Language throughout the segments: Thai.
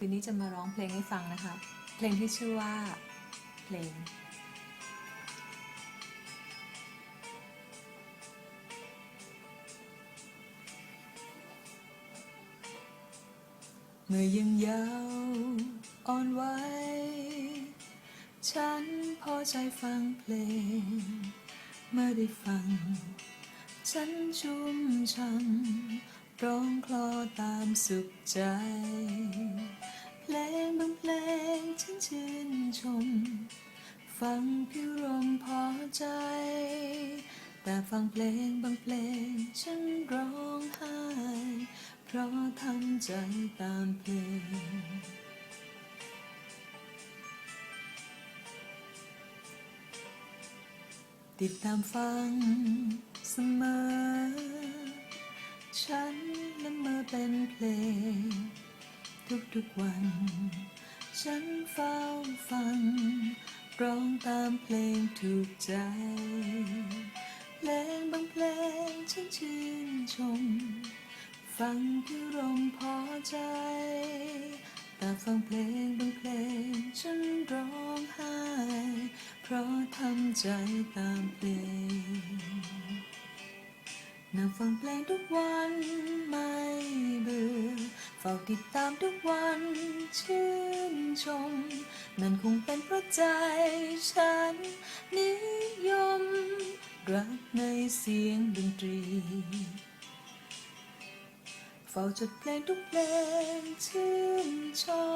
คืนนี้จะมาร้องเพลงให้ฟังนะคะ เพลงที่ชื่อว่า เพลง เมื่อยังยาวอ่อนไหวฉันพอใจฟังเพลง เมื่อได้ฟัง ฉันชุ่มช่ำ ร้องคลอตามสุขใจ เพลงบางเพลงฉันชื่นชม ฟังพิรมพอใจ แต่ฟังเพลงบางเพลงฉันร้องไห้ เพราะทำใจตามเพลงติดตามฟังเสมอ เป็นเพลง ทุกๆวัน ฉันเฝ้าฟัง ร้องตามเพลงถูกใจ เพลงบางเพลงฉันชื่นชม ฟังเพิรมพอใจ แต่ฟังเพลงบางเพลงฉันร้องไห้ เพราะทำใจตามเพลงนั่งฟังเพลงทุกวัน ฝ้าติดตามทุกวันชื่นชม นั่นคงเป็นเพราะใจฉันนิยม รักในเสียงดนตรี เฝ้าจดเพลงทุกเพลงชื่นชอ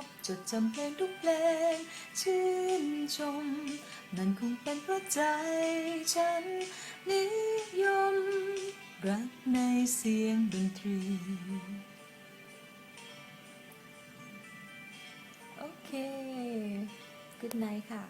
บ จดจำเพลงทุกเพลงชื่นชม นั่นคงเป็นเพราะใจฉันนิยม รักในเสียงดนตรี เค good night ค่ะ